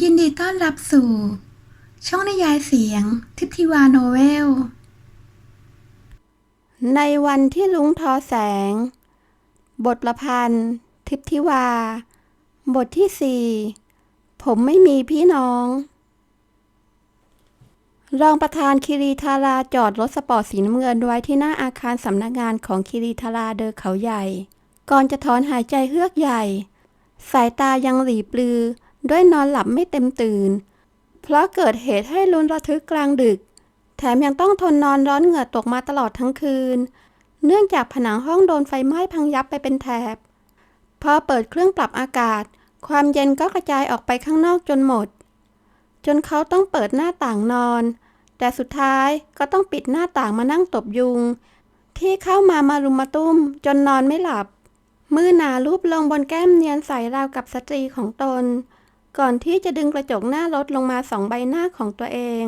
ยินดีต้อนรับสู่ ช่องนิยายเสียง ทิพทิวาโนเวล ในวันที่ลุงทอแสง บทประพันธ์ ทิพทิวา บทที่สี่ผมไม่มีพี่น้อง รองประธานคิรีธาราจอดรถสปอร์ตสีน้ำเงินไว้ที่หน้าอาคารสำนักงานของคิรีธาราเดอเขาใหญ่ ก่อนจะถอนหายใจเฮือกใหญ่ สายตายังหลีปลือ ด้วยนอนหลับไม่เต็มตื่น เพราะเกิดเหตุให้ลุนระทึกกลางดึก แถมยังต้องทนนอนร้อนเหงื่อตกมาตลอดทั้งคืน เนื่องจากผนังห้องโดนไฟไหม้พังยับไปเป็นแถบ พอเปิดเครื่องปรับอากาศ ความเย็นก็กระจายออกไปข้างนอกจนหมด จนเขาต้องเปิดหน้าต่างนอน แต่สุดท้ายก็ต้องปิดหน้าต่างมานั่งตบยุง ที่เข้ามามารุมมาตุ้ม จนนอนไม่หลับมือหนาลูบลงบนแก้มเนียนใสราวกับสตรีของตน ก่อนที่จะดึงกระจกหน้ารถลงมาสองใบหน้าของตัวเอง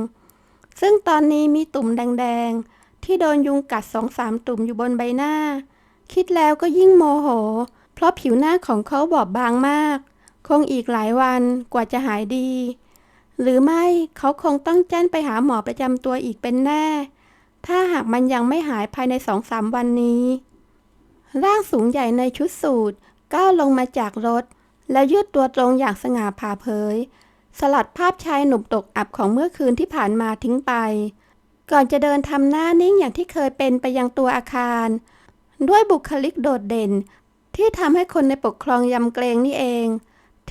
ซึ่งตอนนี้มีตุ่มแดงๆ ที่โดนยุงกัดสองสามตุ่มอยู่บนใบหน้า คิดแล้วก็ยิ่งโมโห เพราะผิวหน้าของเขาบอบบางมาก คงอีกหลายวันกว่าจะหายดี หรือไม่เขาคงต้องแจ้งไปหาหมอประจำตัวอีกเป็นแน่ ถ้าหากมันยังไม่หายภายในสองสามวันนี้ ร่างสูงใหญ่ในชุดสูทก้าวลงมาจากรถ แล้วยืดตัวตรงอย่างสง่าผ่าเผย สลัดภาพชายหนุ่มตกอับของเมื่อคืนที่ผ่านมาทิ้งไป ก่อนจะเดินทำหน้านิ่งอย่างที่เคยเป็นไปยังตัวอาคาร ด้วยบุคลิกโดดเด่น ที่ทำให้คนในปกครองยำเกรงนี่เอง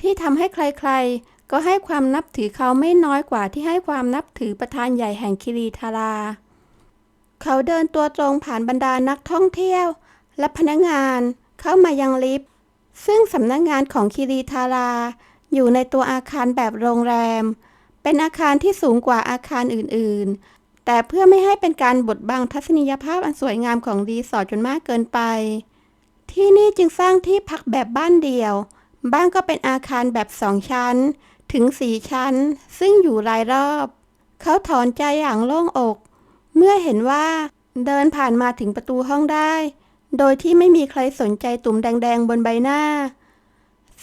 ที่ทำให้ใครๆ ก็ให้ความนับถือเขาไม่น้อยกว่าที่ให้ความนับถือประธานใหญ่แห่งคิรีธาราเขาเดินตัวตรงผ่านบรรดานักท่องเที่ยว และพนักงานเข้ามายังลิฟต์ ซึ่งสำนักงงานของคิรีธารา อยู่ในตัวอาคารแบบโรงแรม เป็นอาคารที่สูงกว่าอาคารอื่น ๆ แต่เพื่อไม่ให้เป็นการบดบังทัศนียภาพอันสวยงามของรีสอร์ทจนมากเกินไป ที่นี่จึงสร้างที่พักแบบบ้านเดี่ยว บ้างก็เป็นอาคารแบบสองชั้น ถึงสี่ชั้น ซึ่งอยู่รายรอบ เขาถอนใจอย่างโล่งอก เมื่อเห็นว่าเดินผ่านมาถึงประตูห้องได้ โดยที่ไม่มีใครสนใจตุ่มแดงๆบนใบหน้า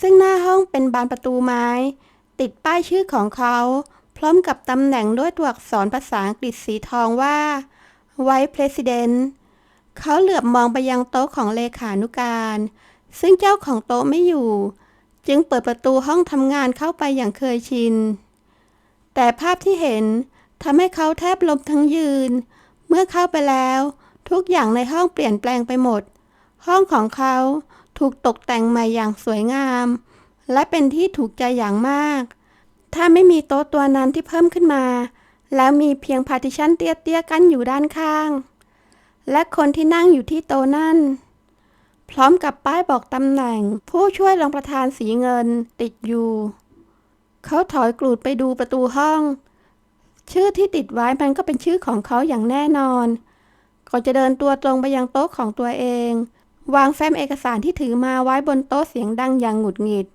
ซึ่งหน้าห้องเป็นบานประตูไม้ ติดป้ายชื่อของเขา พร้อมกับตำแหน่งด้วยตัวอักษรภาษาอังกฤษสีทองว่า Vice President เขาเหลือบมองไปยังโต๊ะของเลขานุการ ซึ่งเจ้าของโต๊ะไม่อยู่ จึงเปิดประตูห้องทำงานเข้าไปอย่างเคยชิน แต่ภาพที่เห็นทำให้เขาแทบล้มทั้งยืน เมื่อเข้าไปแล้ว ทุกอย่างในห้องเปลี่ยนแปลงไปหมด ห้องของเขาถูกตกแต่งใหม่อย่างสวยงาม และเป็นที่ถูกใจอย่างมาก ถ้าไม่มีโต๊ะตัวนั้นที่เพิ่มขึ้นมา แล้วมีเพียงพาร์ติชันเตี้ยๆกันอยู่ด้านข้าง และคนที่นั่งอยู่ที่โต๊ะนั่น พร้อมกับป้ายบอกตำแหน่ง ผู้ช่วยรองประธานสีเงินติดอยู่ เขาถอยกรูดไปดูประตูห้อง ชื่อที่ติดไว้มันก็เป็นชื่อของเขาอย่างแน่นอน ก่อนจะเดินตัวตรงไปยังโต๊ะของตัวเอง วางแฟ้มเอกสารที่ถือมาไว้บนโต๊ะเสียงดังอย่างหงุดหงิด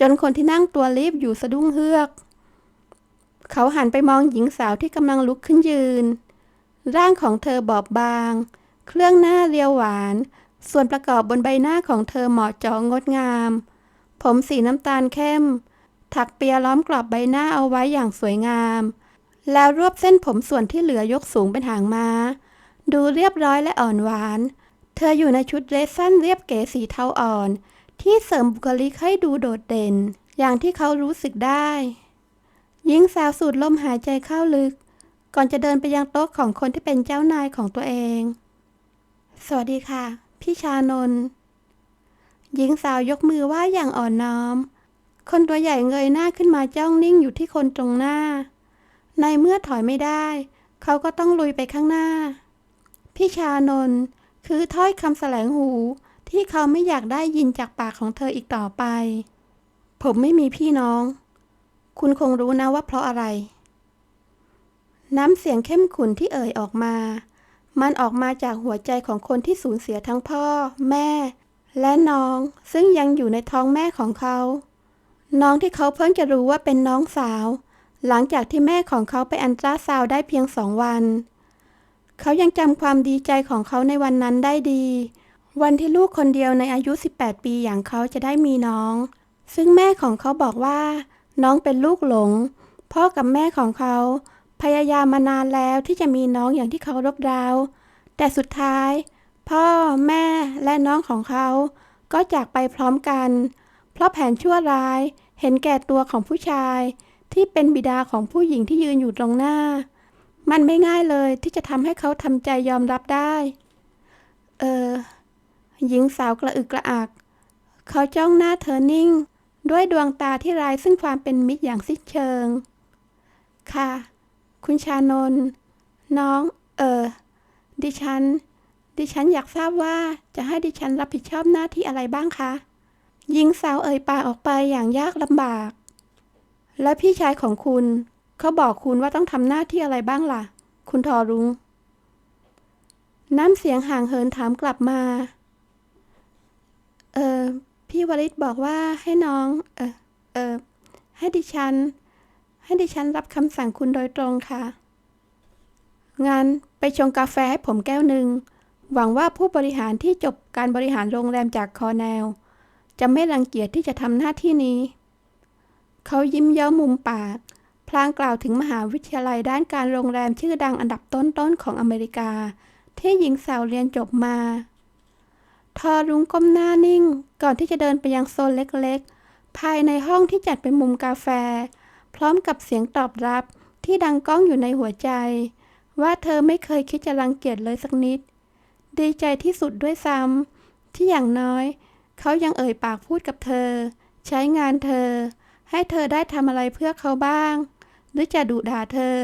จนคนที่นั่งตัวรีบอยู่สะดุ้งเฮือก เขาหันไปมองหญิงสาวที่กำลังลุกขึ้นยืน ร่างของเธอบอบบาง เครื่องหน้าเรียวหวาน ส่วนประกอบบนใบหน้าของเธอเหมาะเจองดงาม ผมสีน้ำตาลเข้ม ถักเปียล้อมกรอบใบหน้าเอาไว้อย่างสวยงาม แล้วรวบเส้นผมส่วนที่เหลือยกสูงเป็นหางม้า ดูเรียบร้อยและอ่อนหวาน เธออยู่ในชุดเดรสสั้นเรียบเก๋สีเทาอ่อน ที่เสริมบุคลิกให้ดูโดดเด่น อย่างที่เขารู้สึกได้หญิงสาวสูดลมหายใจเข้าลึก ก่อนจะเดินไปยังโต๊ะของคนที่เป็นเจ้านายของตัวเอง สวัสดีค่ะ พี่ชานนท์หญิงสาวยกมือไหว้อย่างอ่อนน้อม คนตัวใหญ่เงยหน้าขึ้นมาจ้องนิ่งอยู่ที่คนตรงหน้า ในเมื่อถอยไม่ได้ เขาก็ต้องลุยไปข้างหน้า พี่ชานนท์คือถ้อยคำแสลงหู ที่เขาไม่อยากได้ยินจากปากของเธออีกต่อไป ผมไม่มีพี่น้อง คุณคงรู้นะว่าเพราะอะไร น้ำเสียงเข้มขุนที่เอ่ยออกมา มันออกมาจากหัวใจของคนที่สูญเสียทั้งพ่อ แม่ และน้อง ซึ่งยังอยู่ในท้องแม่ของเขา น้องที่เขาเพิ่งจะรู้ว่าเป็นน้องสาว หลังจากที่แม่ของเขาไปอันตราซาวได้เพียงสองวัน เขายังจำความดีใจของเขาในวันนั้นได้ดี วันที่ลูกคนเดียวในอายุ 18 ปีอย่างเขาจะได้มีน้อง ซึ่งแม่ของเขาบอกว่า น้องเป็นลูกหลง พ่อกับแม่ของเขา พยายามมานานแล้วที่จะมีน้องอย่างที่เขารบเร้า แต่สุดท้าย พ่อแม่และน้องของเขา ก็จากไปพร้อมกัน เพราะแผนชั่วร้ายเห็นแก่ตัวของผู้ชาย ที่เป็นบิดาของผู้หญิงที่ยืนอยู่ตรงหน้า มันไม่ง่ายเลยที่จะทำให้เขาทำใจยอมรับได้ เออ หญิงสาวกระอึกกระอัก เขาจ้องหน้าเธอนิ่ง ด้วยดวงตาที่ไร้ซึ่งความเป็นมิตรอย่างสิ้นเชิง ค่ะ คุณชานนท์น้อง เออ ดิฉัน ดิฉันอยากทราบว่าจะให้ดิฉันรับผิดชอบหน้าที่อะไรบ้างคะ หญิงสาวเอ่ยปากออกไปอย่างยากลำบาก และพี่ชายของคุณ เขาบอกคุณว่าต้องทำหน้าที่อะไรบ้างล่ะ คุณทอรุง้งน้ำเสียงห่างเหินถามกลับมา เออพี่วริศบอกว่าให้น้อง เออเออให้ดิฉัน ให้ดิฉันรับคำสั่งคุณโดยตรงค่ะงั้นไปชงกาแฟให้ผมแก้วหนึ่ง หวังว่าผู้บริหารที่จบการบริหารโรงแรมจากคอร์เนล จะไม่รังเกียจที่จะทำหน้าที่นี้ เขายิ้มเย้ามุมปาก ลางกล่าวถึงมหาวิทยาลัยด้านการโรงแรมชื่อดังอันดับต้นๆของอเมริกา ที่หญิงสาวเรียนจบมา ทอรุ้งก้มหน้านิ่ง ก่อนที่จะเดินไปยังโซนเล็กๆ ภายในห้องที่จัดเป็นมุมกาแฟ พร้อมกับเสียงตอบรับที่ดังก้องอยู่ในหัวใจ ว่าเธอไม่เคยคิดจะรังเกียจเลยสักนิด ดีใจที่สุดด้วยซ้ำที่อย่างน้อย เขายังเอ่ยปากพูดกับเธอ ใช้งานเธอ ให้เธอได้ทำอะไรเพื่อเขาบ้าง หรือจะดุด่าเธอ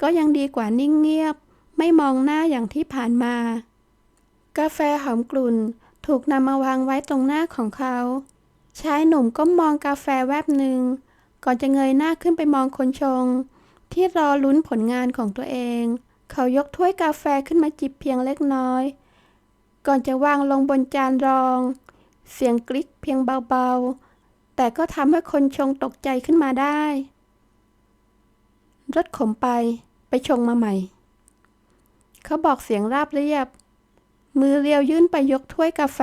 ก็ยังดีกว่านิ่งเงียบ ไม่มองหน้าอย่างที่ผ่านมา กาแฟหอมกลุ่นถูกนำมาวางไว้ตรงหน้าของเขา ชายหนุ่มก็มองกาแฟแวบหนึ่ง ก่อนจะเงยหน้าขึ้นไปมองคนชง ที่รอลุ้นผลงานของตัวเอง เขายกถ้วยกาแฟขึ้นมาจิบเพียงเล็กน้อย ก่อนจะวางลงบนจานรอง เสียงกริ๊กเพียงเบาๆ แต่ก็ทำให้คนชงตกใจขึ้นมาได้ รถขมไป ไปชงมาใหม่ เขาบอกเสียงราบเรียบ มือเรียวยื่นไปยกถ้วยกาแฟ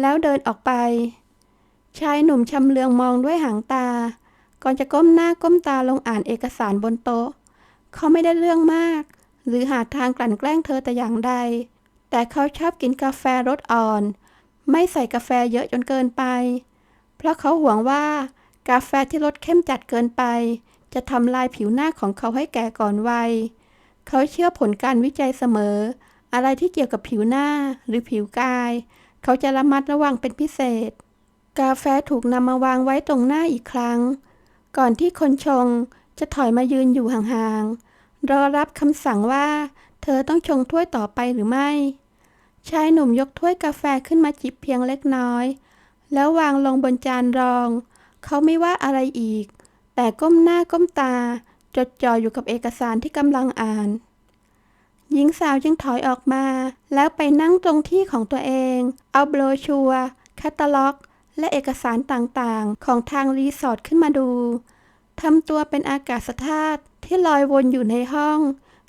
แล้วเดินออกไป ชายหนุ่มชำเลืองมองด้วยหางตา ก่อนจะก้มหน้าก้มตาลงอ่านเอกสารบนโต๊ะ เขาไม่ได้เรื่องมาก หรือหาทางกลั่นแกล้งเธอแต่อย่างใด แต่เขาชอบกินกาแฟรสอ่อน ไม่ใส่กาแฟเยอะจนเกินไป เพราะเขาหวงว่ากาแฟที่รสเข้มจัดเกินไป จะทำลายผิวหน้าของเขาให้แก่ก่อนวัย เขาเชื่อผลการวิจัยเสมอ อะไรที่เกี่ยวกับผิวหน้าหรือผิวกาย เขาจะระมัดระวังเป็นพิเศษ กาแฟถูกนำมาวางไว้ตรงหน้าอีกครั้ง ก่อนที่คนชงจะถอยมายืนอยู่ห่างๆ รอรับคำสั่งว่า เธอต้องชงถ้วยต่อไปหรือไม่ ชายหนุ่มยกถ้วยกาแฟขึ้นมาจิบเพียงเล็กน้อย แล้ววางลงบนจานรอง เขาไม่ว่าอะไรอีก แต่ก้มหน้าก้มตา จดจ่ออยู่กับเอกสารที่กำลังอ่าน หญิงสาวจึงถอยออกมา แล้วไปนั่งตรงที่ของตัวเอง เอาโบรชัวร์แคตตาล็อก และเอกสารต่างๆ ของทางรีสอร์ทขึ้นมาดูทำตัวเป็นอากาศธาตุที่ลอยวนอยู่ในห้อง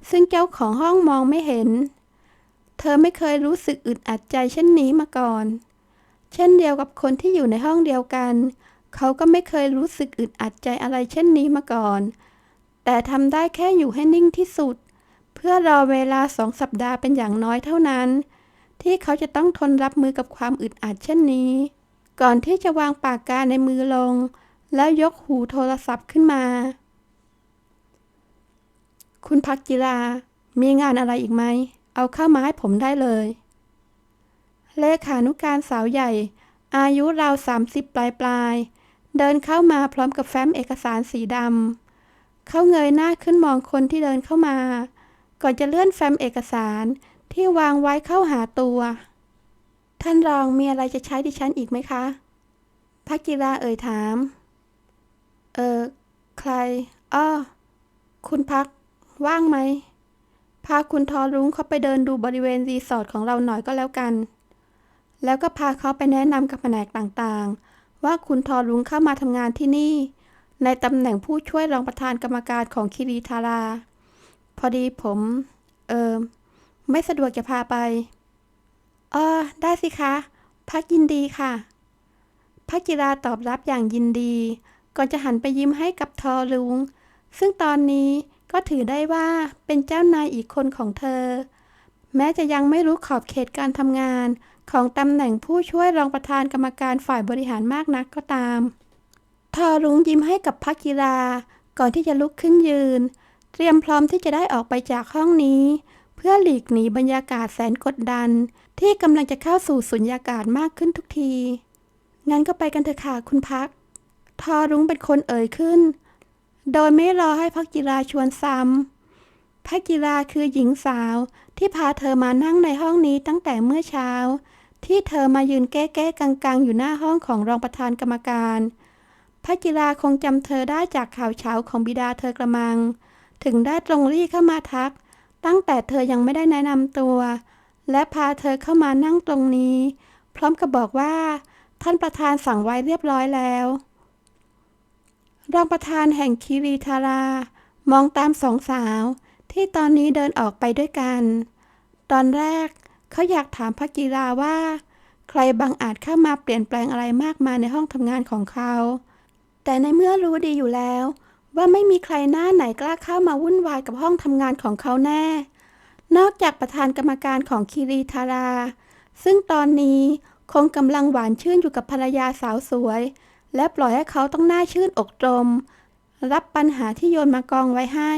ซึ่งเจ้าของห้องมองไม่เห็น เธอไม่เคยรู้สึกอึดอัดใจเช่นนี้มาก่อน เช่นเดียวกับคนที่อยู่ในห้องเดียวกัน เขาก็ไม่เคยรู้สึกอึดอัดใจอะไรเช่นนี้มาก่อน แต่ทำได้แค่อยู่ให้นิ่งที่สุด เพื่อรอเวลาสองสัปดาห์เป็นอย่างน้อยเท่านั้น ที่เขาจะต้องทนรับมือกับความอึดอัดเช่นนี้ ก่อนที่จะวางปากกาในมือลง แล้วยกหูโทรศัพท์ขึ้นมา คุณพักจิรามีงานอะไรอีกไหม เอาเข้ามาให้ผมได้เลย เลขานุการสาวใหญ่อายุราวสามสิบปลายปลาย เดินเข้ามาพร้อมกับแฟ้มเอกสารสีดำเขาเงยหน้าขึ้นมองคนที่เดินเข้ามา ก่อนจะเลื่อนแฟ้มเอกสารที่วางไว้เข้าหาตัว ท่านรองมีอะไรจะใช้ดิฉันอีกไหมคะพักจิราเอ่ยถาม เออใครอ้อคุณพัก ว่างไหม พาคุณทอรุ้งเขาไปเดินดูบริเวณรีสอร์ทของเราหน่อยก็แล้วกัน แล้วก็พาเขาไปแนะนำกับแผนกต่างๆ ว่าคุณทอรุ้งเข้ามาทำงานที่นี่ ในตำแหน่งผู้ช่วยรองประธานกรรมการของคิรีทารา พอดีผม เออไม่สะดวกจะพาไปเออได้สิคะ พักยินดีค่ะพักจิราตอบรับอย่างยินดี ก่อนจะหันไปยิ้มให้กับทอลุง ซึ่งตอนนี้ก็ถือได้ว่าเป็นเจ้านายอีกคนของเธอ แม้จะยังไม่รู้ขอบเขตการทำงาน ของตำแหน่งผู้ช่วยรองประธานกรรมการฝ่ายบริหารมากนักก็ตาม ทอรุ้งยิ้มให้กับพักกีฬา ก่อนที่จะลุกขึ้นยืน เตรียมพร้อมที่จะได้ออกไปจากห้องนี้ เพื่อหลีกหนีบรรยากาศแสนกดดัน ที่กำลังจะเข้าสู่สุญญากาศมากขึ้นทุกที งั้นก็ไปกันเถอะค่ะคุณพัก ทอรุ้งเป็นคนเอ่ยขึ้น โดยไม่รอให้พักกีฬาชวนซ้ำพักกีฬาคือหญิงสาวที่พาเธอมานั่งในห้องนี้ตั้งแต่เมื่อเช้า ที่เธอมายืนแก้แก้กังกังๆ อยู่หน้าห้องของรองประธานกรรมการพักกีฬาคงจำเธอได้จากข่าวเช้าของบิดาเธอกระมัง ถึงได้ตรงรี่เข้ามาทัก ตั้งแต่เธอยังไม่ได้แนะนำตัว และพาเธอเข้ามานั่งตรงนี้ พร้อมกับบอกว่า ท่านประธานสั่งไว้เรียบร้อยแล้ว รองประธานแห่งคีรีธารามองตามสองสาว ที่ตอนนี้เดินออกไปด้วยกัน ตอนแรก เขาอยากถามพักกีฬาว่า ใครบังอาจเข้ามาเปลี่ยนแปลงอะไรมากมายในห้องทำงานของเขา แต่ในเมื่อรู้ดีอยู่แล้ว ว่าไม่มีใครหน้าไหนกล้าเข้ามาวุ่นวายกับห้องทำงานของเขาแน่ นอกจากประธานกรรมการของคีรีธารา ซึ่งตอนนี้คงกำลังหวานชื่นอยู่กับภรรยาสาวสวย และปล่อยให้เขาต้องหน้าชื่นอกตรมรับปัญหาที่โยนมากองไว้ให้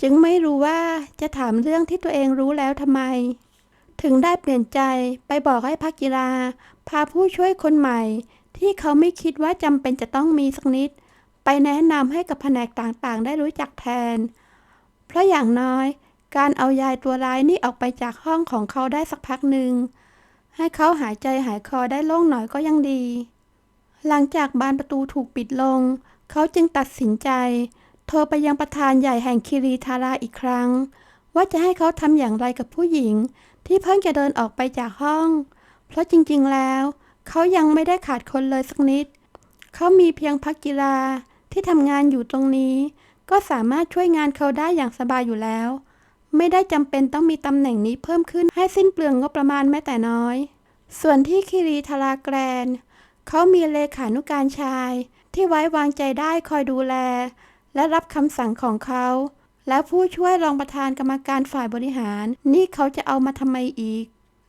จึงไม่รู้ว่าจะถามเรื่องที่ตัวเองรู้แล้วทำไม ถึงได้เปลี่ยนใจไปบอกให้พักกีฬา พาผู้ช่วยคนใหม่ ที่เขาไม่คิดว่าจำเป็นจะต้องมีสักนิด ไปแนะนำให้กับแผนกต่างๆ ได้รู้จักแทน เพราะอย่างน้อยการเอายายตัวร้ายนี่ออกไปจากห้องของเขาได้สักพักหนึ่ง ให้เขาหายใจหายคอได้โล่งหน่อยก็ยังดี หลังจากบานประตูถูกปิดลง เขาจึงตัดสินใจ โทรไปยังประธานใหญ่แห่งคิรีธาราอีกครั้ง ว่าจะให้เขาทำอย่างไรกับผู้หญิง ที่เพิ่งจะเดินออกไปจากห้อง เพราะจริงๆแล้ว เขายังไม่ได้ขาดคนเลยสักนิด เขามีเพียงพักกีฬาที่ทำงานอยู่ตรงนี้ ก็สามารถช่วยงานเขาได้อย่างสบายอยู่แล้ว ไม่ได้จำเป็นต้องมีตำแหน่งนี้เพิ่มขึ้นให้สิ้นเปลืองงบประมาณแม้แต่น้อย ส่วนที่คิรีธาราแกรน เขามีเลขานุการชาย ที่ไว้วางใจได้คอยดูแล และรับคำสั่งของเขา และผู้ช่วยรองประธานกรรมการฝ่ายบริหาร นี่เขาจะเอามาทำไมอีก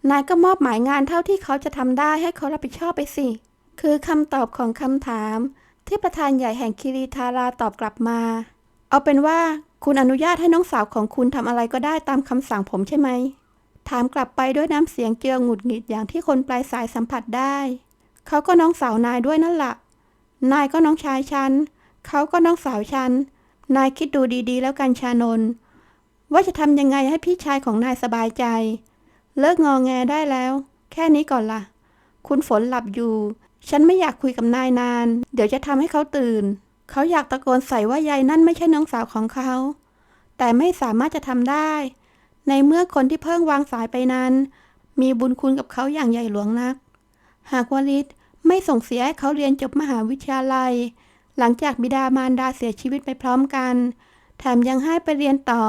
นายก็มอบหมายงานเท่าที่เขาจะทำได้ให้เขารับผิดชอบไปสิ คือคำตอบของคำถาม ที่ประธานใหญ่แห่งคิริธาราตอบกลับมา เอาเป็นว่าคุณอนุญาตให้น้องสาวของคุณทำอะไรก็ได้ตามคำสั่งผมใช่ไหม ถามกลับไปด้วยน้ำเสียงเจือหงุดหงิดอย่างที่คนปลายสายสัมผัสได้ เขาก็น้องสาวนายด้วยนั่นละ่ะ นายก็น้องชายฉัน เขาก็น้องสาวฉัน นายคิดดูดีๆ แล้วกันชานน ว่าจะทำยังไงให้พี่ชายของนายสบายใจ เลิกงอแงได้แล้ว แค่นี้ก่อนละ่ะ คุณฝนหลับอยู่ ฉันไม่อยากคุยกับนายนาน เดี๋ยวจะทำให้เขาตื่น เขาอยากตะโกนใส่ว่ายายนั่นไม่ใช่น้องสาวของเขา แต่ไม่สามารถจะทำได้ ในเมื่อคนที่เพิ่งวางสายไปนั้น มีบุญคุณกับเขาอย่างใหญ่หลวงนัก หากวลิตไม่ส่งเสียให้เขาเรียนจบมหาวิทยาลัย หลังจากบิดามารดาเสียชีวิตไปพร้อมกัน แถมยังให้ไปเรียนต่อ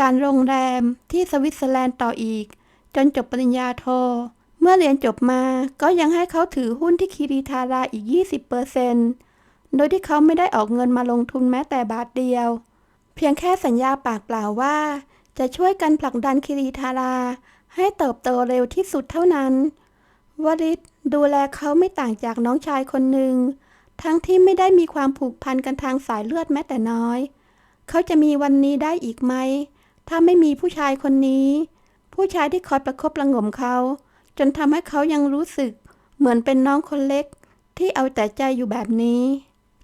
การโรงแรมที่สวิตเซอร์แลนด์ต่ออีก จนจบปริญญาโท เมื่อเรียนจบมาก็ยังให้เขาถือหุ้นที่คีรีธาราอีก 20%โดยที่เขาไม่ได้ออกเงินมาลงทุนแม้แต่บาทเดียว เพียงแค่สัญญาปากเปล่าว่า จะช่วยกันผลักดันคีรีธาราให้เติบโตเร็วที่สุดเท่านั้นวริศดูแลเขาไม่ต่างจากน้องชายคนหนึ่ง ทั้งที่ไม่ได้มีความผูกพันกันทางสายเลือดแม้แต่น้อย เขาจะมีวันนี้ได้อีกไหม ถ้าไม่มีผู้ชายคนนี้ ผู้ชายที่คอยประคบประงมเขา จนทำให้เขายังรู้สึก เหมือนเป็นน้องคนเล็ก ที่เอาแต่ใจอยู่แบบนี้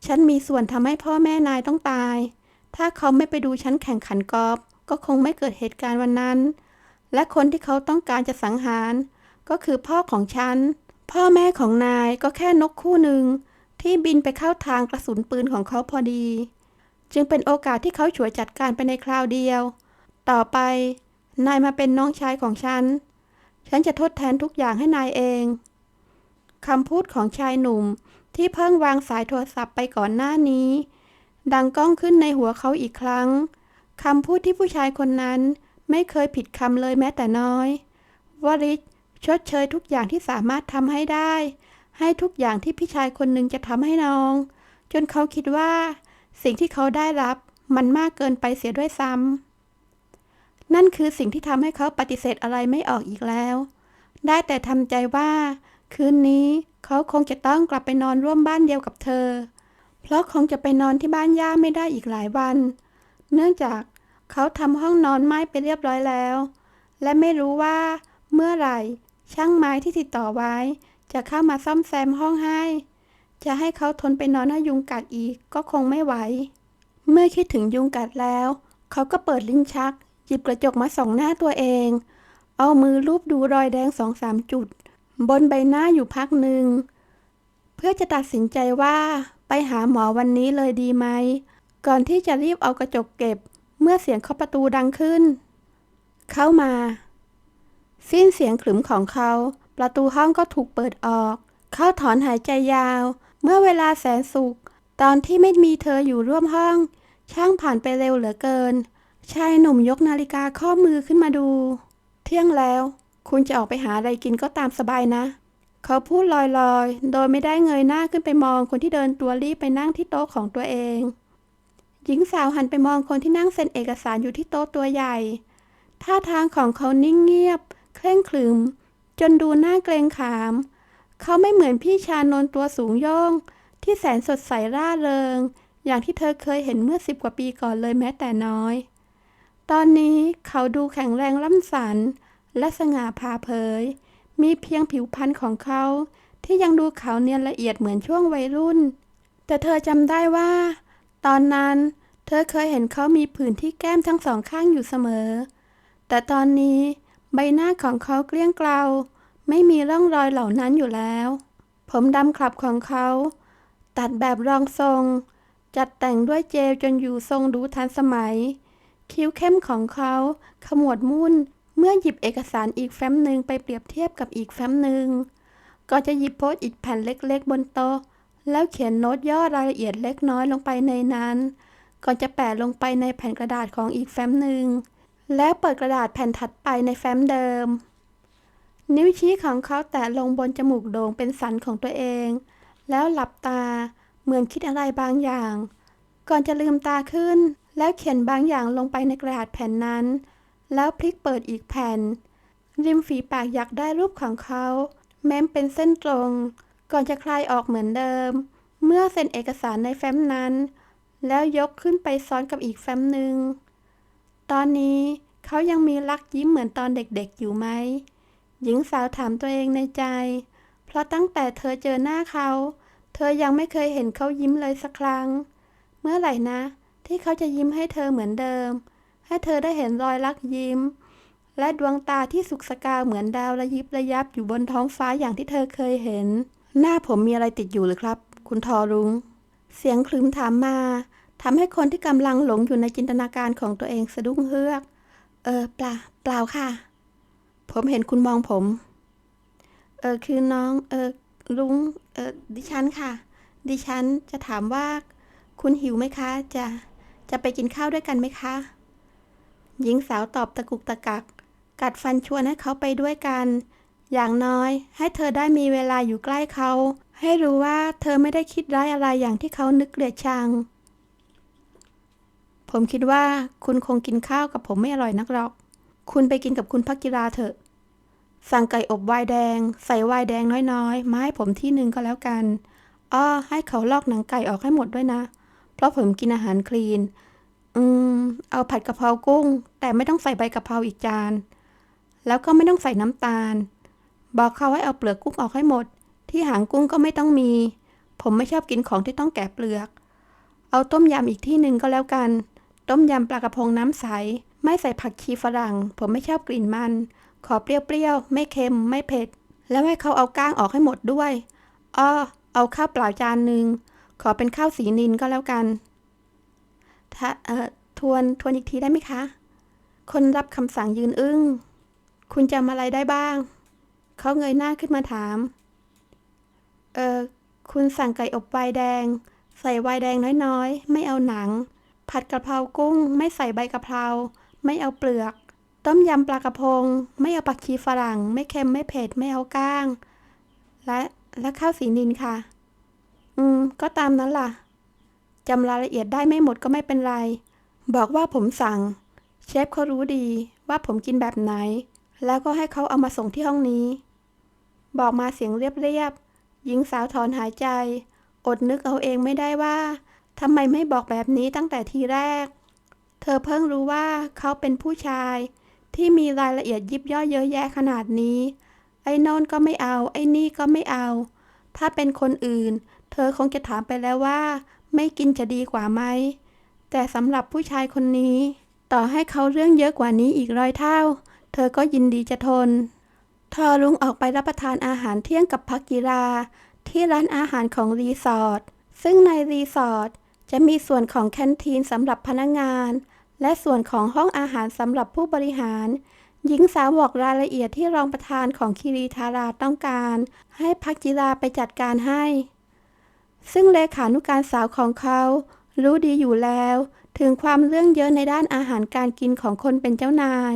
ฉันมีส่วนทำให้พ่อแม่นายต้องตาย ถ้าเขาไม่ไปดูฉันแข่งขันกอล์ฟก็คงไม่เกิดเหตุการณ์วันนั้น และคนที่เขาต้องการจะสังหาร ก็คือพ่อของฉัน พ่อแม่ของนายก็แค่นกคู่หนึ่ง ที่บินไปเข้าทางกระสุนปืนของเขาพอดี จึงเป็นโอกาสที่เขาฉวยจัดการไปในคราวเดียว ต่อไป นายมาเป็นน้องชายของฉัน ฉันจะทดแทนทุกอย่างให้นายเองคำพูดของชายหนุ่มที่เพิ่งวางสายโทรศัพท์ไปก่อนหน้านี้ ดังก้องขึ้นในหัวเขาอีกครั้งคำพูดที่ผู้ชายคนนั้นไม่เคยผิดคำเลยแม้แต่น้อยวริศชดเชยทุกอย่างที่สามารถทำให้ได้ ให้ทุกอย่างที่พี่ชายคนหนึ่งจะทำให้น้อง จนเขาคิดว่า สิ่งที่เขาได้รับมันมากเกินไปเสียด้วยซ้ำนั่นคือสิ่งที่ทำให้เขาปฏิเสธอะไรไม่ออกอีกแล้ว ได้แต่ทำใจว่า คืนนี้เขาคงจะต้องกลับไปนอนร่วมบ้านเดียวกับเธอ เพราะคงจะไปนอนที่บ้านย่าไม่ได้อีกหลายวัน เนื่องจากเขาทำห้องนอนไม้ไปเรียบร้อยแล้ว และไม่รู้ว่า เมื่อไหร่ ช่างไม้ที่ติดต่อไว้ จะเข้ามาซ่อมแซมห้องให้ จะให้เขาทนไปนอนให้ยุงกัดอีกก็คงไม่ไหว เมื่อคิดถึงยุงกัดแล้ว เขาก็เปิดลิ้นชัก หยิบกระจกมาส่องหน้าตัวเอง เอามือลูบดูรอยแดงสองสามจุด บนใบหน้าอยู่พักหนึ่ง เพื่อจะตัดสินใจว่าไปหาหมอวันนี้เลยดีไหม ก่อนที่จะรีบเอากระจกเก็บ เมื่อเสียงเคาะประตูดังขึ้น เข้ามา สิ้นเสียงขรึมของเขา ประตูห้องก็ถูกเปิดออก เขาถอนหายใจยาว เมื่อเวลาแสนสุข ตอนที่ไม่มีเธออยู่ร่วมห้อง ช่างผ่านไปเร็วเหลือเกิน ชายหนุ่มยกนาฬิกาข้อมือขึ้นมาดู เที่ยงแล้ว คุณจะออกไปหาอะไรกินก็ตามสบายนะ เขาพูดลอยๆ โดยไม่ได้เงยหน้าขึ้นไปมองคนที่เดินตัวรีบไปนั่งที่โต๊ะของตัวเอง หญิงสาวหันไปมองคนที่นั่งเซ็นเอกสารอยู่ที่โต๊ะตัวใหญ่ ท่าทางของเขานิ่งเงียบ เคร่งขรึม จนดูน่าเกรงขาม เขาไม่เหมือนพี่ชานนตัวสูงโย่งที่แสนสดใสร่าเริง อย่างที่เธอเคยเห็นเมื่อสิบกว่าปีก่อนเลยแม้แต่น้อย ตอนนี้เขาดูแข็งแรงล่ำสัน และสง่าผ่าเผย มีเพียงผิวพรรณของเขาที่ยังดูขาวเนียนละเอียดเหมือนช่วงวัยรุ่น แต่เธอจำได้ว่า ตอนนั้นเธอเคยเห็นเขามีผื่นที่แก้มทั้งสองข้างอยู่เสมอ แต่ตอนนี้ ใบหน้าของเขาเกลี้ยงเกลาไม่มีร่องรอยเหล่านั้นอยู่แล้ว ผมดำคลับของเขา ตัดแบบรองทรง จัดแต่งด้วยเจลจนอยู่ทรงดูทันสมัย คิ้วเข้มของเขาขมวดมุ่นเมื่อหยิบเอกสารอีกแฟ้มหนึ่งไปเปรียบเทียบกับอีกแฟ้มหนึ่งก็จะหยิบโพสต์อีกแผ่นเล็กๆ บนโต๊ะ แล้วเขียนโน้ตย่อรายละเอียดเล็กน้อยลงไปในนั้น ก่อนจะแปะลงไปในแผ่นกระดาษของอีกแฟ้มหนึ่ง แล้วเปิดกระดาษแผ่นถัดไปในแฟ้มเดิม นิ้วชี้ของเขาแตะลงบนจมูกโด่งเป็นสันของตัวเอง แล้วหลับตาเหมือนคิดอะไรบางอย่าง ก่อนจะลืมตาขึ้น แล้วเขียนบางอย่างลงไปในกระดาษแผ่นนั้น แล้วพลิกเปิดอีกแผ่น ริมฝีปากอยากได้รูปของเขา แม้มเป็นเส้นตรง ก่อนจะคลายออกเหมือนเดิม เมื่อเซ็นเอกสารในแฟ้มนั้น แล้วยกขึ้นไปซ้อนกับอีกแฟ้มหนึ่ง ตอนนี้เขายังมีลักยิ้มเหมือนตอนเด็กๆอยู่ไหม หญิงสาวถามตัวเองในใจ เพราะตั้งแต่เธอเจอหน้าเขา เธอยังไม่เคยเห็นเขายิ้มเลยสักครั้ง เมื่อไหร่นะ ที่เขาจะยิ้มให้เธอเหมือนเดิม ให้เธอได้เห็นรอยลักยิ้ม และดวงตาที่สุกสกาวเหมือนดาวระยิบระยับอยู่บนท้องฟ้าอย่างที่เธอเคยเห็น หน้าผมมีอะไรติดอยู่หรือครับ คุณทอรุง้งเสียงคลืมถามมา ทำให้คนที่กำลังหลงอยู่ในจินตนาการของตัวเองสะดุ้งเฮือก เออเปล่าเปล่าค่ะ ผมเห็นคุณมองผม เออคือน้องเออลุงเออดิฉันค่ะ ดิฉันจะถามว่า คุณหิวไหมคะ จะจะไปกินข้าวด้วยกันไหมคะ หญิงสาวตอบตะกุกตะกัก กัดฟันชวนให้เขาไปด้วยกัน อย่างน้อย ให้เธอได้มีเวลาอยู่ใกล้เขา ให้รู้ว่าเธอไม่ได้คิดร้ายอะไรอย่างที่เขานึกเกลียดชัง ผมคิดว่าคุณคงกินข้าวกับผมไม่อร่อยนักหรอก คุณไปกินกับคุณพักกิราเถอะ สั่งไก่อบวน์แดง ใส่วน์แดงน้อยๆ มาให้ผมที่หนึ่งก็แล้วกัน อ้อ ให้เขาลอกหนังไก่ออกให้หมดด้วยนะ เพราะผมกินอาหารคลีน อืม เอาผัดกะเพรากุ้ง แต่ไม่ต้องใส่ใบกะเพราอีกจาน แล้วก็ไม่ต้องใส่น้ำตาล บอกเขาให้เอาเปลือกกุ้งออกให้หมด ที่หางกุ้งก็ไม่ต้องมี ผมไม่ชอบกินของที่ต้องแกะเปลือก เอาต้มยำอีกที่หนึ่งก็แล้วกัน ต้มยำปลากระพงน้ำใส ไม่ใส่ผักชีฝรั่ง ผมไม่ชอบกลิ่นมัน ขอเปรี้ยวๆ ไม่เค็ม ไม่เผ็ด แล้วให้เขาเอาก้างออกให้หมดด้วยอ้อเอาข้าวเปล่าจานหนึ่ง ขอเป็นข้าวสีนินก็แล้วกันถ้าเอ่อทวน ทวนอีกทีได้ไหมคะ คนรับคำสั่งยืนอึ้ง คุณจำอะไรได้บ้าง เขาเงยหน้าขึ้นมาถาม เออ คุณสั่งไก่อบไวน์แดง ใส่ไวน์แดงน้อยๆ ไม่เอาหนัง ผัดกะเพรากุ้ง ไม่ใส่ใบกะเพรา ไม่เอาเปลือก ต้มยำปลากระพง ไม่เอาผักชีฝรั่ง ไม่เค็มไม่เผ็ดไม่เอาก้าง และและข้าวสีนินค่ะ อืม ก็ตามนั้นล่ะจำรายละเอียดได้ไม่หมดก็ไม่เป็นไร บอกว่าผมสั่ง เชฟเขารู้ดีว่าผมกินแบบไหน แล้วก็ให้เขาเอามาส่งที่ห้องนี้ บอกมาเสียงเรียบๆหญิงสาวถอนหายใจ อดนึกเอาเองไม่ได้ว่า ทำไมไม่บอกแบบนี้ตั้งแต่ทีแรก เธอเพิ่งรู้ว่าเขาเป็นผู้ชาย ที่มีรายละเอียดยิบย่อยเยอะแยะขนาดนี้ ไอ้โนนก็ไม่เอา ไอ้นี่ก็ไม่เอา ถ้าเป็นคนอื่น เธอคงจะถามไปแล้วว่า ไม่กินจะดีกว่าไหม แต่สำหรับผู้ชายคนนี้ ต่อให้เขาเรื่องเยอะกว่านี้อีกร้อยเท่า เธอก็ยินดีจะทนทอลุงออกไปรับประทานอาหารเที่ยงกับพักกีฬาที่ร้านอาหารของรีสอร์ทซึ่งในรีสอร์ท จะมีส่วนของแคนทีนสำหรับพนักงาน และส่วนของห้องอาหารสำหรับผู้บริหาร หญิงสาวบอกรายละเอียดที่รองประธานของคิรีธาราต้องการ ให้พักกีฬาไปจัดการให้ ซึ่งเลขานุการสาวของเขา รู้ดีอยู่แล้ว ถึงความเรื่องเยอะในด้านอาหารการกินของคนเป็นเจ้านาย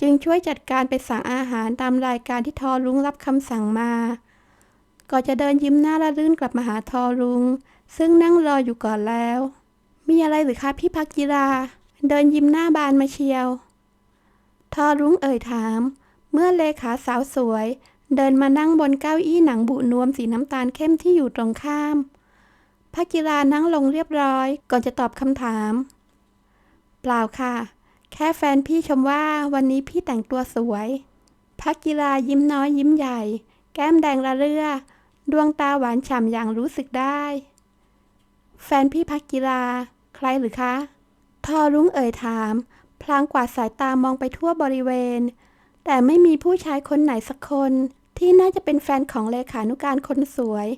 จึงช่วยจัดการไปสั่งอาหารตามรายการที่ทอรุ้งรับคำสั่งมาก่อนจะเดินยิ้มหน้าละรื่นกลับมาหาทอรุง้ง ซึ่งนั่งรออยู่ก่อนแล้ว มีอะไรหรือคะพี่พักกีฬา เดินยิ้มหน้าบานมาเชียว ทอรุ้งเอ่ยถาม เมื่อเลขาสาวสวย เดินมานั่งบนเก้าอี้หนังบุนวมสีน้ำตาลเข้มที่อยู่ตรงข้ามพักกีฬานั่งลงเรียบร้อย ก่อนจะตอบคำถาม เปล่าค่ะ แค่แฟนพี่ชมว่าวันนี้พี่แต่งตัวสวยพักกีฬายิ้มน้อยยิ้มใหญ่ แก้มแดงระเรื่อ ดวงตาหวานฉ่ำอย่างรู้สึกได้ แฟนพี่พักกีฬา ใครหรือคะ ทอรุ้งเอ่ยถาม พลางกวาดสายตามองไปทั่วบริเวณ แต่ไม่มีผู้ชายคนไหนสักคน ที่น่าจะเป็นแฟนของเลขานุการคนสวย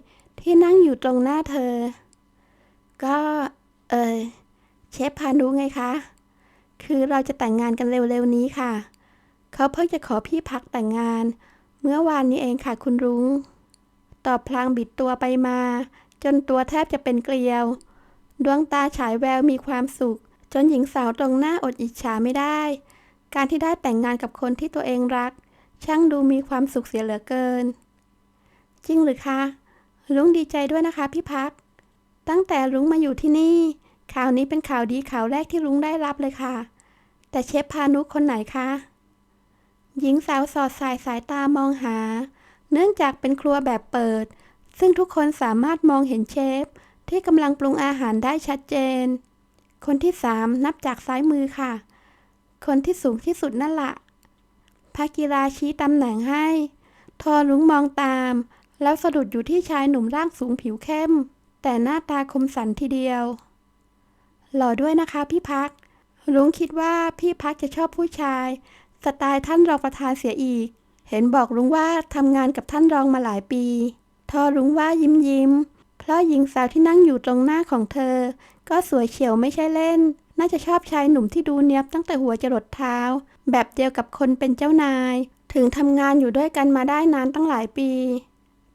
ที่นั่งอยู่ตรงหน้าเธอ ก็ เออเชฟพานุไงคะ คือเราจะแต่งงานกันเร็วๆนี้ค่ะ เขาเพิ่งจะขอพี่พักแต่งงาน เมื่อวานนี้เองค่ะคุณรุง้ง ตอบพลางบิดตัวไปมา จนตัวแทบจะเป็นเกลียว ดวงตาฉายแววมีความสุข จนหญิงสาวตรงหน้าอดอิจฉาไม่ได้ การที่ได้แต่งงานกับคนที่ตัวเองรัก ช่างดูมีความสุขเสียเหลือเกิน จริงหรือคะลุงดีใจด้วยนะคะพี่พัก ตั้งแต่ลุงมาอยู่ที่นี่ ข่าวนี้เป็นข่าวดีข่าวแรกที่ลุงได้รับเลยค่ะ แต่เชฟพานุคนไหนคะ หญิงสาวสอดสายสายตามองหา เนื่องจากเป็นครัวแบบเปิด ซึ่งทุกคนสามารถมองเห็นเชฟ ที่กำลังปรุงอาหารได้ชัดเจน คนที่สามนับจากซ้ายมือค่ะ คนที่สูงที่สุดนั่นละภากีราชี้ตำแหน่งให้ ทอลุงมองตาม แล้วสะดุดอยู่ที่ชายหนุ่มร่างสูงผิวเข้ม แต่หน้าตาคมสันทีเดียว หล่อด้วยนะคะพี่พัก ลุงคิดว่าพี่พักจะชอบผู้ชาย สไตล์ท่านรองประธานเสียอีก เห็นบอกลุงว่าทำงานกับท่านรองมาหลายปี ทอลุงว่ายิ้มยิ้ม เพราะหญิงสาวที่นั่งอยู่ตรงหน้าของเธอ ก็สวยเฉียวไม่ใช่เล่น น่าจะชอบชายหนุ่มที่ดูเนียบตั้งแต่หัวจรดเท้า แบบเดียวกับคนเป็นเจ้านาย ถึงทำงานอยู่ด้วยกันมาได้นานตั้งหลายปี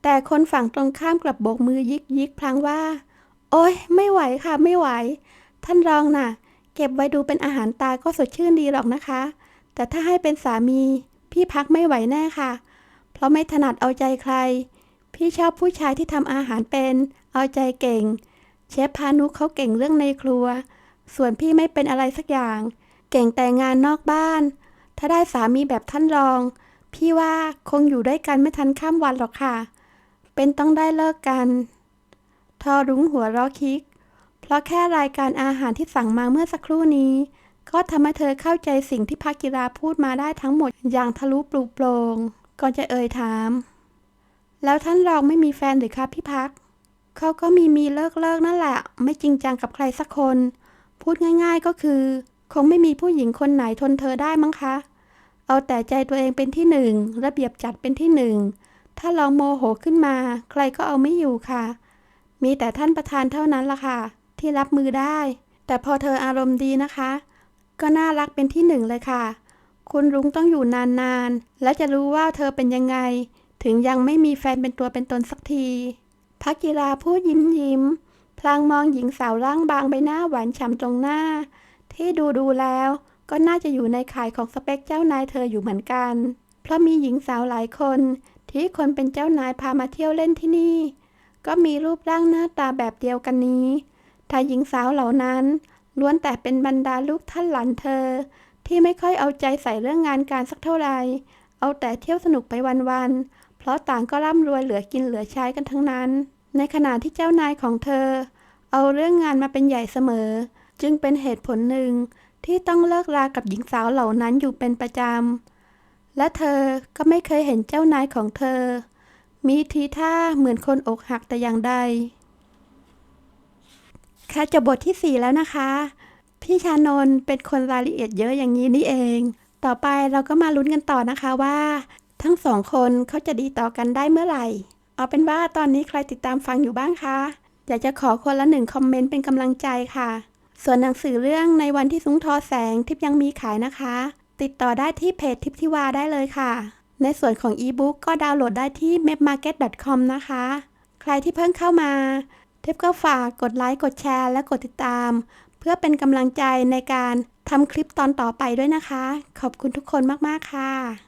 แต่คนฝั่งตรงข้ามกลับโบกมือยิกยิกพลางว่า โอ๊ย ไม่ไหวค่ะไม่ไหว ท่านรองน่ะ เก็บไว้ดูเป็นอาหารตาก็สดชื่นดีหรอกนะคะ แต่ถ้าให้เป็นสามี พี่พักไม่ไหวแน่ค่ะ เพราะไม่ถนัดเอาใจใคร พี่ชอบผู้ชายที่ทำอาหารเป็น เอาใจเก่ง เชฟพานุเขาเก่งเรื่องในครัว ส่วนพี่ไม่เป็นอะไรสักอย่าง เก่งแต่งานนอกบ้าน ถ้าได้สามีแบบท่านรอง พี่ว่าคงอยู่ด้วยกันไม่ทันข้ามวันหรอกค่ะ เป็นต้องได้เลิกกัน ทอรุ้งหัวเราะคิก เพราะแค่รายการอาหารที่สั่งมาเมื่อสักครู่นี้ ก็ทำให้เธอเข้าใจสิ่งที่พักกีฬาพูดมาได้ทั้งหมดอย่างทะลุปลุกโปรงก่อนจะเอ่ยถาม แล้วท่านรองไม่มีแฟนหรือคะพี่พัก เขาก็มีมีเลิกเลิกนั่นแหละ ไม่จริงจังกับใครสักคน พูดง่ายๆก็คือ คงไม่มีผู้หญิงคนไหนทนเธอได้มั้งคะ เอาแต่ใจตัวเองเป็นที่หนึ่ง ระเบียบจัดเป็นที่หนึ่ง ถ้าลองโมโหขึ้นมา ใครก็เอาไม่อยู่ค่ะ มีแต่ท่านประธานเท่านั้นล่ะค่ะ ที่รับมือได้ แต่พอเธออารมณ์ดีนะคะ ก็น่ารักเป็นที่หนึ่งเลยค่ะ คุณรุ้งต้องอยู่นานๆ และจะรู้ว่าเธอเป็นยังไง ถึงยังไม่มีแฟนเป็นตัวเป็นตนสักทีพักกีฬาพูดยิ้มยิ้ม พลางมองหญิงสาวร่างบางใบหน้าหวานฉ่ำตรงหน้า ที่ดูดูแล้ว ก็น่าจะอยู่ในข่ายของสเปคเจ้านายเธออยู่เหมือนกัน เพราะมีหญิงสาวหลายคน ที่คนเป็นเจ้านายพามาเที่ยวเล่นที่นี่ ก็มีรูปร่างหน้าตาแบบเดียวกันนี้ถ้าหญิงสาวเหล่านั้นล้วนแต่เป็นบรรดาลูกท่านหลานเธอ ที่ไม่ค่อยเอาใจใส่เรื่องงานการสักเท่าไหร่เอาแต่เที่ยวสนุกไปวันๆ เพราะต่างก็ร่ำรวยเหลือกินเหลือใช้กันทั้งนั้น ในขณะที่เจ้านายของเธอ เอาเรื่องงานมาเป็นใหญ่เสมอ จึงเป็นเหตุผลหนึ่งที่ต้องเลิกรากับหญิงสาวเหล่านั้นอยู่เป็นประจำ และเธอก็ไม่เคยเห็นเจ้านายของเธอ มีทีท่าเหมือนคนอกหักแต่อย่างใด ค่ะจบบทที่ 4 แล้วนะคะ พี่ชานนเป็นคนรายละเอียดเยอะอย่างนี้นี่เอง ต่อไปเราก็มาลุ้นกันต่อนะคะว่า ทั้งสองคนเขาจะดีต่อกันได้เมื่อไหร่ เอาเป็นว่าตอนนี้ใครติดตามฟังอยู่บ้างคะ อยากจะขอคนละหนึ่งคอมเมนต์เป็นกำลังใจค่ะ ส่วนหนังสือเรื่องในวันที่สุ้งทอแสงทิปยังมีขายนะคะ ติดต่อได้ที่เพจทิปทิวาได้เลยค่ะ ในส่วนของอีบุ๊กก็ดาวน์โหลดได้ที่ mapmarket.com นะคะ ใครที่เพิ่งเข้ามาทิปก็ฝากกดไลค์กดแชร์ และกดติดตาม เพื่อเป็นกำลังใจในการทำคลิปตอนต่อไปด้วยนะคะ ขอบคุณทุกคนมากๆค่ะ